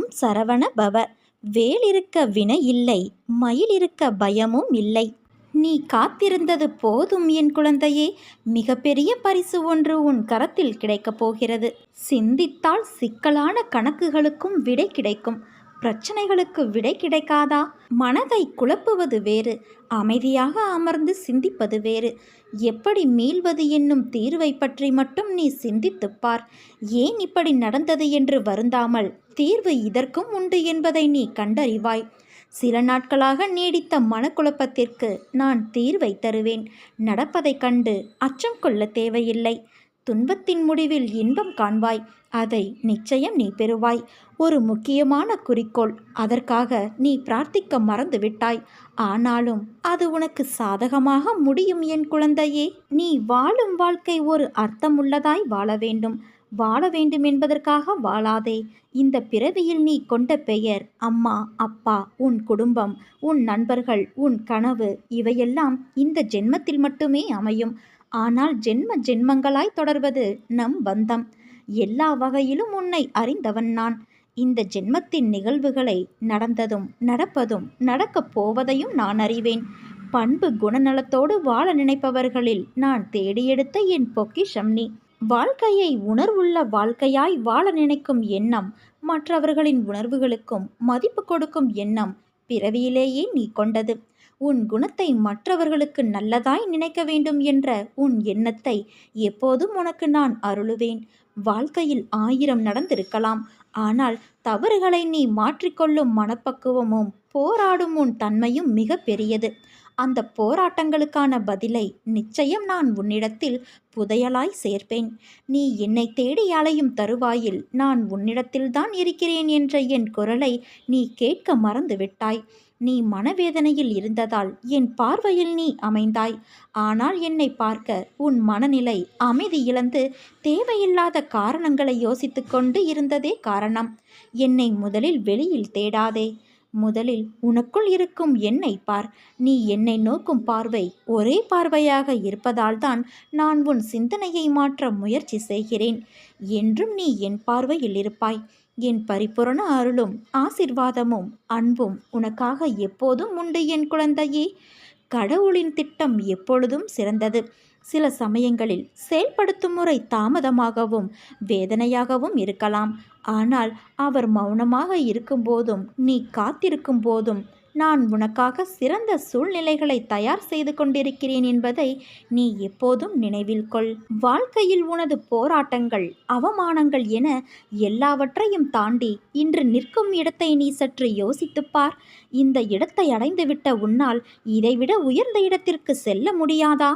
ஓம் சரவண பவ. வேலிருக்க வினை இல்லை மயில் இருக்க பயமும் இல்லை. நீ காத்திருந்தது போதும் என் குழந்தையே மிகப்பெரிய பரிசு ஒன்று உன் கரத்தில் கிடைக்கப் போகிறது. சிந்தித்தால் சிக்கலான கணக்குகளுக்கும் விடை கிடைக்கும். பிரச்சனைகளுக்கு விடை கிடைக்காதா? மனதை குழப்புவது வேறு அமைதியாக அமர்ந்து சிந்திப்பது வேறு. எப்படி மீள்வது என்னும் தீர்வை பற்றி மட்டும் நீ சிந்தித்துப் பார். ஏன் இப்படி நடந்தது என்று வருந்தாமல் தீர்வு இதற்கும் உண்டு என்பதை நீ கண்டறிவாய். சில நாட்களாக நீடித்த மனக்குழப்பத்திற்கு நான் தீர்வை தருவேன். நடப்பதைக் கண்டு அச்சம் கொள்ள தேவையில்லை. துன்பத்தின் முடிவில் இன்பம் காண்பாய். அதை நிச்சயம் நீ பெறுவாய். ஒரு முக்கியமான குறிக்கோள். அதற்காக நீ பிரார்த்திக்க மறந்துவிட்டாய். ஆனாலும் அது உனக்கு சாதகமாக முடியும் என் குழந்தையே. நீ வாழும் வாழ்க்கை ஒரு அர்த்தமுள்ளதாய் வாழ வேண்டும். வாழ வேண்டும் என்பதற்காக வாழாதே. இந்த பிறவியில் நீ கொண்ட பெயர் அம்மா அப்பா உன் குடும்பம் உன் நண்பர்கள் உன் கனவு இவையெல்லாம் இந்த ஜென்மத்தில் மட்டுமே அமையும். ஆனால் ஜென்ம ஜென்மங்களாய் தொடர்வது நம் பந்தம். எல்லா வகையிலும் உன்னை அறிந்தவன் நான். இந்த ஜென்மத்தின் நிகழ்வுகளை நடந்ததும் நடப்பதும் நடக்கப் போவதையும் நான் அறிவேன். பண்பு குணநலத்தோடு வாழ நினைப்பவர்களில் நான் தேடியெடுத்த என் பொக்கிஷம் நீ. வாழ்க்கையை உணர்வுள்ள வாழ்க்கையாய் வாழ நினைக்கும் எண்ணம் மற்றவர்களின் உணர்வுகளுக்கும் மதிப்பு கொடுக்கும் எண்ணம் பிறவியிலேயே நீ கொண்டது. உன் குணத்தை மற்றவர்களுக்கு நல்லதாய் நினைக்க வேண்டும் என்ற உன் எண்ணத்தை எப்போதும் உனக்கு நான் அருளுவேன். வாழ்க்கையில் ஆயிரம் நடந்திருக்கலாம். ஆனால் தவறுகளை நீ மாற்றிக்கொள்ளும் மனப்பக்குவமும் போராடும் உன் தன்மையும் மிக பெரியது. அந்த போராட்டங்களுக்கான பதிலை நிச்சயம் நான் உன்னிடத்தில் புதையலாய் சேர்ப்பேன். நீ என்னை தேடி அலையும் தருவாயில் நான் உன்னிடத்தில்தான் இருக்கிறேன் என்ற என் குரலை நீ கேட்க மறந்துவிட்டாய். நீ மனவேதனையில் இருந்ததால் என் பார்வையில் நீ அமைந்தாய். ஆனால் என்னை பார்க்க உன் மனநிலை அமைதி இழந்து தேவையில்லாத காரணங்களை யோசித்துக்கொண்டு இருந்ததே காரணம். என்னை முதலில் வெளியில் தேடாதே. முதலில் உனக்குள் இருக்கும் என்னை பார். நீ என்னை நோக்கும் பார்வை ஒரே பார்வையாக இருப்பதால்தான் நான் உன் சிந்தனையை மாற்ற முயற்சி செய்கிறேன். என்றும் நீ என் பார்வையில் இருப்பாய். என் பரிபூரண அருளும் ஆசிர்வாதமும் அன்பும் உனக்காக எப்போதும் உண்டு என் குழந்தையே. கடவுளின் திட்டம் எப்பொழுதும் சிறந்தது. சில சமயங்களில் செயல்படுத்தும் முறை தாமதமாகவும் வேதனையாகவும் இருக்கலாம். ஆனால் அவர் மௌனமாக இருக்கும்போதும் நீ காத்திருக்கும் போதும் நான் உனக்காக சிறந்த சூழ்நிலைகளை தயார் செய்து கொண்டிருக்கிறேன் என்பதை நீ எப்போதும் நினைவில் கொள். வாழ்க்கையில் உனது போராட்டங்கள் அவமானங்கள் என எல்லாவற்றையும் தாண்டி இன்று நிற்கும் இடத்தை நீ சற்று யோசித்துப்பார் இந்த இடத்தை அடைந்துவிட்ட உன்னால் இதைவிட உயர்ந்த இடத்திற்கு செல்ல முடியாதா?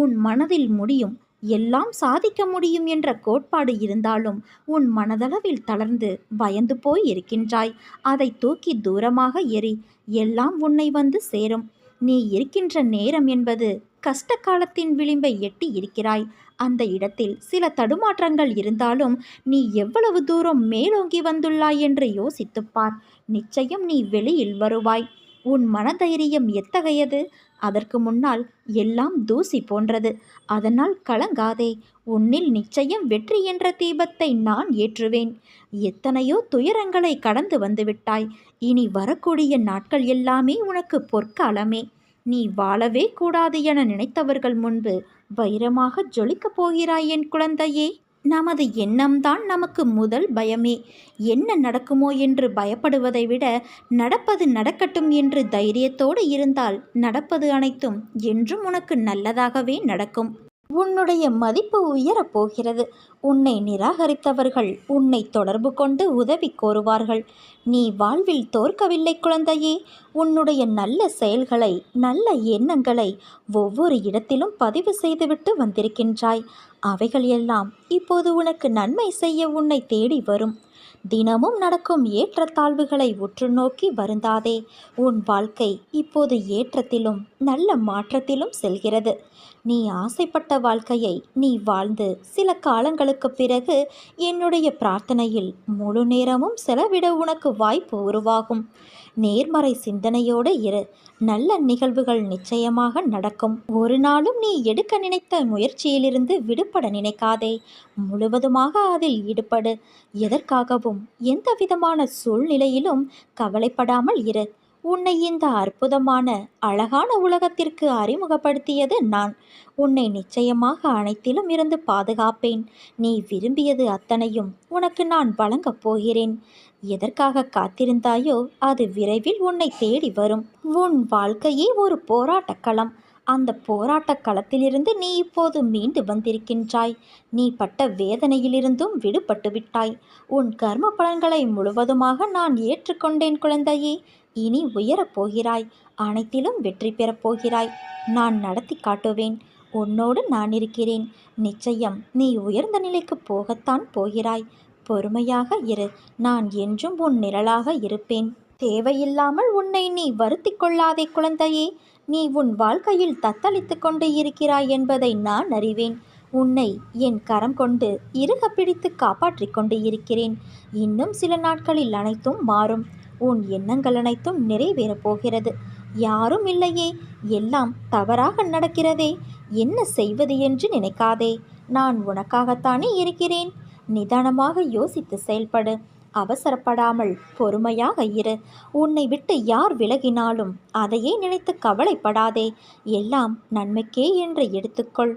உன் மனதில் முடியும். எல்லாம் சாதிக்க முடியும் என்ற கோட்பாடு இருந்தாலும் உன் மனதளவில் தளர்ந்து பயந்து போய் இருக்கின்றாய். அதை தூக்கி தூரமாக எரி எல்லாம் உன்னை வந்து சேரும். நீ இருக்கின்ற நேரம் என்பது கஷ்ட காலத்தின் விளிம்பை எட்டி இருக்கிறாய். அந்த இடத்தில் சில தடுமாற்றங்கள் இருந்தாலும் நீ எவ்வளவு தூரம் மேலோங்கி வந்துள்ளாய் என்று யோசித்துப்பார் நிச்சயம் நீ வெளியில் வருவாய். உன் மனதைரியம் எத்தகையது? அதற்கு முன்னால் எல்லாம் தூசி போன்றது. அதனால் கலங்காதே. உன்னில் நிச்சயம் வெற்றி என்ற தீபத்தை நான் ஏற்றுவேன். எத்தனையோ துயரங்களை கடந்து வந்துவிட்டாய் இனி வரக்கூடிய நாட்கள் எல்லாமே உனக்கு பொற்காலமே. நீ வாழவே கூடாது என நினைத்தவர்கள் முன்பு வைரமாக ஜொலிக்கப் போகிறாய் என் குழந்தையே. நமது எண்ணம்தான் நமக்கு முதல் பயமே. என்ன நடக்குமோ என்று பயப்படுவதை விட நடப்பது நடக்கட்டும் என்று தைரியத்தோடு இருந்தால் நடப்பது அனைத்தும் என்றும் உனக்கு நல்லதாகவே நடக்கும். உன்னுடைய மதிப்பு உயரப் போகிறது. உன்னை நிராகரித்தவர்கள் உன்னை தொடர்பு கொண்டு உதவி கோருவார்கள். நீ வாழ்வில் தோற்கவில்லை குழந்தையே. உன்னுடைய நல்ல செயல்களை நல்ல எண்ணங்களை ஒவ்வொரு இடத்திலும் பதிவு செய்துவிட்டு வந்திருக்கின்றாய். அவைகள் எல்லாம் இப்போது உனக்கு நன்மை செய்ய உன்னை தேடி வரும். தினமும் நடக்கும் ஏற்றத்தாழ்வுகளை உற்று நோக்கி வருந்தாதே. உன் வாழ்க்கை இப்போது ஏற்றத்திலும் நல்ல மாற்றத்திலும் செல்கிறது. நீ ஆசைப்பட்ட வாழ்க்கையை நீ வாழ்ந்து சில காலங்களுக்கு பிறகு என்னுடைய பிரார்த்தனையில் முழு நேரமும் செலவிட உனக்கு வாய்ப்பு உருவாகும். நேர்மறை சிந்தனையோடு இரு. நல்ல நிகழ்வுகள் நிச்சயமாக நடக்கும். ஒரு நாளும் நீ எடுக்க நினைத்த முயற்சியிலிருந்து விடுபட நினைக்காதே. முழுவதுமாக அதில் ஈடுபடு. எதற்காகவும் எந்த விதமான சூழ்நிலையிலும் கவலைப்படாமல் இரு. உன்னை இந்த அற்புதமான அழகான உலகத்திற்கு அறிமுகப்படுத்தியது நான். உன்னை நிச்சயமாக அனைத்திலும் இருந்து பாதுகாப்பேன். நீ விரும்பியது அத்தனையும் உனக்கு நான் வழங்கப் போகிறேன். எதற்காக காத்திருந்தாயோ அது விரைவில் உன்னை தேடி வரும். உன் வாழ்க்கையே ஒரு போராட்டக்களம் அந்த போராட்டக் களத்திலிருந்து நீ இப்போது மீண்டு வந்திருக்கின்றாய். நீ பட்ட வேதனையிலிருந்தும் விடுபட்டு விட்டாய். உன் கர்ம பலன்களை முழுவதுமாக நான் ஏற்றுக்கொண்டேன் குழந்தையே. இனி உயரப் போகிறாய் அனைத்திலும் வெற்றி பெறப் போகிறாய். நான் நடத்தி காட்டுவேன் உன்னோடு நான் இருக்கிறேன். நிச்சயம் நீ உயர்ந்த நிலைக்கு போகத்தான் போகிறாய். பொறுமையாக இரு நான் என்றும் உன் நிழலாக இருப்பேன். தேவையில்லாமல் உன்னை நீ வருத்தி கொள்ளாதே குழந்தையே. நீ உன் வாழ்க்கையில் தத்தளித்து கொண்டு இருக்கிறாய் என்பதை நான் அறிவேன். உன்னை என் கரம் கொண்டு இறுக பிடித்து காப்பாற்றிக் கொண்டு இருக்கிறேன். இன்னும் சில நாட்களில் அனைத்தும் மாறும். உன் எண்ணங்கள் அனைத்தும் நிறைவேறப் போகிறது. யாரும் இல்லையே எல்லாம் தவறாக நடக்கிறதே. என்ன செய்வது என்று நினைக்காதே. நான் உனக்காகத்தானே இருக்கிறேன். நிதானமாக யோசித்து செயல்படு. அவசரப்படாமல் பொறுமையாக இரு. உன்னை விட்டு யார் விலகினாலும் அதையே நினைத்து கவலைப்படாதே. எல்லாம் நன்மைக்கே என்று எடுத்துக்கொள்.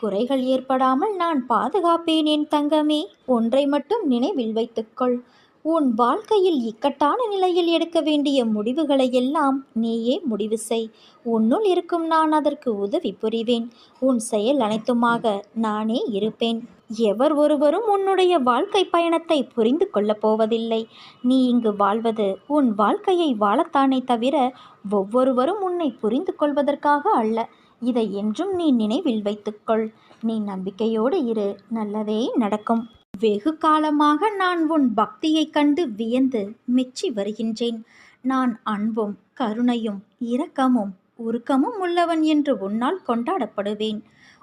குறைகள் ஏற்படாமல் நான் பாதுகாப்பேன் என் தங்கமே. ஒன்றை மட்டும் நினைவில் வைத்துக்கொள். உன் வாழ்க்கையில் இக்கட்டான நிலையில் எடுக்க வேண்டிய முடிவுகளை எல்லாம் நீயே முடிவு செய். உன்னுள் இருக்கும் நான் அதற்கு உதவி புரிவேன். உன் செயல் அனைத்துமாக நானே இருப்பேன். எவர் ஒருவரும் உன்னுடைய வாழ்க்கை பயணத்தை புரிந்து கொள்ளப் போவதில்லை. நீ இங்கு வாழ்வது உன் வாழ்க்கையை வாழத்தானே தவிர ஒவ்வொருவரும் உன்னை புரிந்து கொள்வதற்காக அல்ல. இதை என்றும் நீ நினைவில் வைத்துக்கொள். நீ நம்பிக்கையோடு இரு நல்லதே நடக்கும். வெகு காலமாக நான் உன் பக்தியைக் கண்டு வியந்து மெச்சி வருகின்றேன். நான் அன்பும் கருணையும் இரக்கமும் உருக்கமும் உள்ளவன் என்று உன்னால் கொண்டாடப்படுவேன்.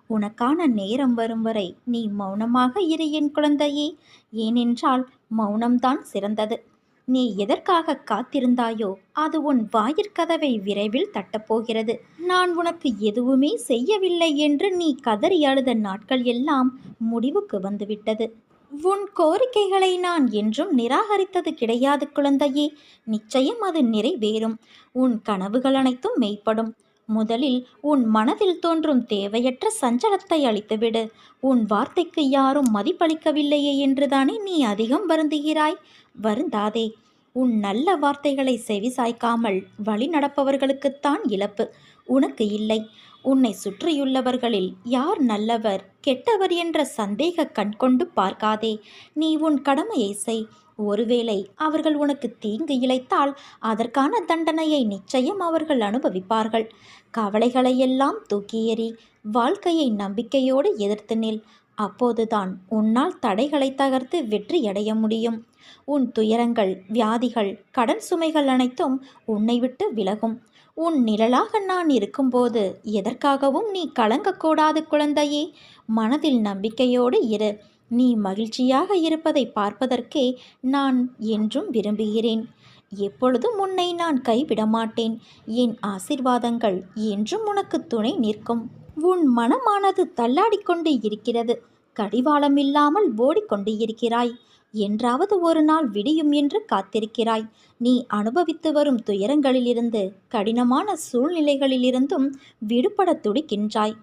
உனக்கான நேரம் வரும் வரை நீ மௌனமாக இரு என் குழந்தையே. ஏனென்றால் மௌனம்தான் சிறந்தது. நீ எதற்காக காத்திருந்தாயோ அது உன் வாயிற்கதவை விரைவில் தட்டப்போகிறது. நான் உனக்கு எதுவுமே செய்யவில்லை என்று நீ கதறி அழுத நாட்கள் எல்லாம் முடிவுக்கு வந்துவிட்டது. உன் கோரிக்கைகளை நான் என்றும் நிராகரித்தது கிடையாது குழந்தையே. நிச்சயம் அது நிறைவேறும். உன் கனவுகள் அனைத்தும் மெய்ப்படும். முதலில் உன் மனதில் தோன்றும் தேவையற்ற சஞ்சலத்தை அளித்துவிடு. உன் வார்த்தைக்கு யாரும் மதிப்பளிக்கவில்லையே என்றுதானே நீ அதிகம் வருந்துகிறாய்? வருந்தாதே. உன் நல்ல வார்த்தைகளை செவிசாய்க்காமல் வழி நடப்பவர்களுக்குத்தான் இழப்பு. உனக்கு இல்லை. உன்னை சுற்றியுள்ளவர்களில் யார் நல்லவர் கெட்டவர் என்ற சந்தேக கண்கொண்டு பார்க்காதே. நீ உன் கடமையை செய். ஒருவேளை அவர்கள் உனக்கு தீங்கு இழைத்தால் அதற்கான தண்டனையை நிச்சயம் அவர்கள் அனுபவிப்பார்கள். கவலைகளையெல்லாம் தூக்கி எறி வாழ்க்கையை நம்பிக்கையோடு எதிர்த்து நில். அப்போதுதான் உன்னால் தடைகளை தகர்த்து வெற்றியடைய முடியும். உன் துயரங்கள் வியாதிகள் கடன் சுமைகள் அனைத்தும் உன்னை விட்டு விலகும். உன் நிழலாக நான் இருக்கும்போது எதற்காகவும் நீ கலங்கக்கூடாது குழந்தையே. மனதில் நம்பிக்கையோடு இரு. நீ மகிழ்ச்சியாக இருப்பதை பார்ப்பதற்கே நான் என்றும் விரும்புகிறேன். எப்பொழுதும் உன்னை நான் கைவிட மாட்டேன் என் ஆசிர்வாதங்கள் என்றும் உனக்கு துணை நிற்கும். உன் மனமானது தள்ளாடிக்கொண்டு இருக்கிறது. கடிவாளம் இல்லாமல் ஓடிக்கொண்டு இருக்கிறாய். என்றாவது ஒரு நாள் விடியும் என்று காத்திருக்கிறாய். நீ அனுபவித்து வரும் துயரங்களிலிருந்து கடினமான சூழ்நிலைகளிலிருந்தும் விடுபட துடிக்கின்றாய்.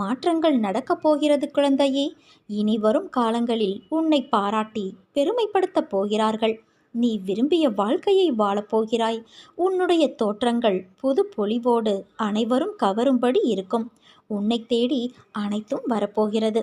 மாற்றங்கள் நடக்கப் போகிறது குழந்தையே. இனி வரும் காலங்களில் உன்னை பாராட்டி பெருமைப்படுத்தப் போகிறார்கள். நீ விரும்பிய வாழ்க்கையை வாழப்போகிறாய் உன்னுடைய தோற்றங்கள் புது பொலிவோடு அனைவரும் கவரும்படி இருக்கும். உன்னை தேடி அனைத்தும் வரப்போகிறது.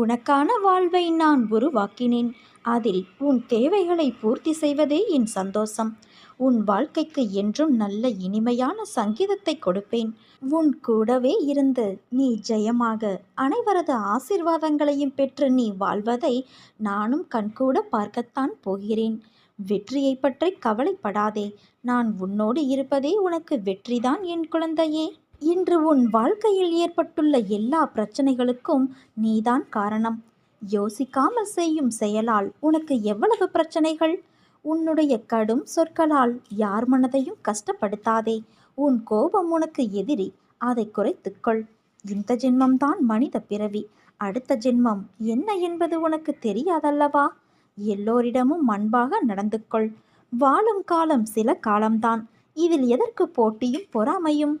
உனக்கான வாழ்வை நான் உருவாக்கினேன். அதில் உன் தேவைகளை பூர்த்தி செய்வதே என் சந்தோஷம். உன் வாழ்க்கைக்கு என்றும் நல்ல இனிமையான சங்கீதத்தை கொடுப்பேன். உன் கூடவே இருந்து நீ ஜெயமாக அனைவரது ஆசிர்வாதங்களையும் பெற்று நீ வாழ்வதை நானும் கண்கூட பார்க்கத்தான் போகிறேன். வெற்றியை பற்றி கவலைப்படாதே. நான் உன்னோடு இருப்பதே உனக்கு வெற்றிதான் என் குழந்தையே. இன்று உன் வாழ்க்கையில் ஏற்பட்டுள்ள எல்லா பிரச்சனைகளுக்கும் நீதான் காரணம். யோசிக்காமல் செய்யும் செயலால் உனக்கு எவ்வளவு பிரச்சனைகள்? உன்னுடைய கடும் சொற்களால் யார் மனதையும் கஷ்டப்படுத்தாதே. உன் கோபம் உனக்கு எதிரி அதை குறைத்துக்கொள் இந்த ஜென்மம்தான் மனித பிறவி. அடுத்த ஜென்மம் என்ன என்பது உனக்கு தெரியாதல்லவா? எல்லோரிடமும் அன்பாக நடந்து கொள். வாழும் காலம் சில காலம்தான். இதில் எதற்கு போட்டியும் பொறாமையும்?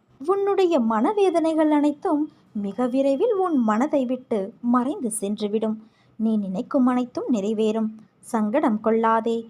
உன்னுடைய மனவேதனைகள் அனைத்தும் மிக விரைவில் உன் மனதை விட்டு மறைந்து சென்றுவிடும். நீ நினைக்கும் அனைத்தும் நிறைவேறும். சங்கடம் கொள்ளாதே.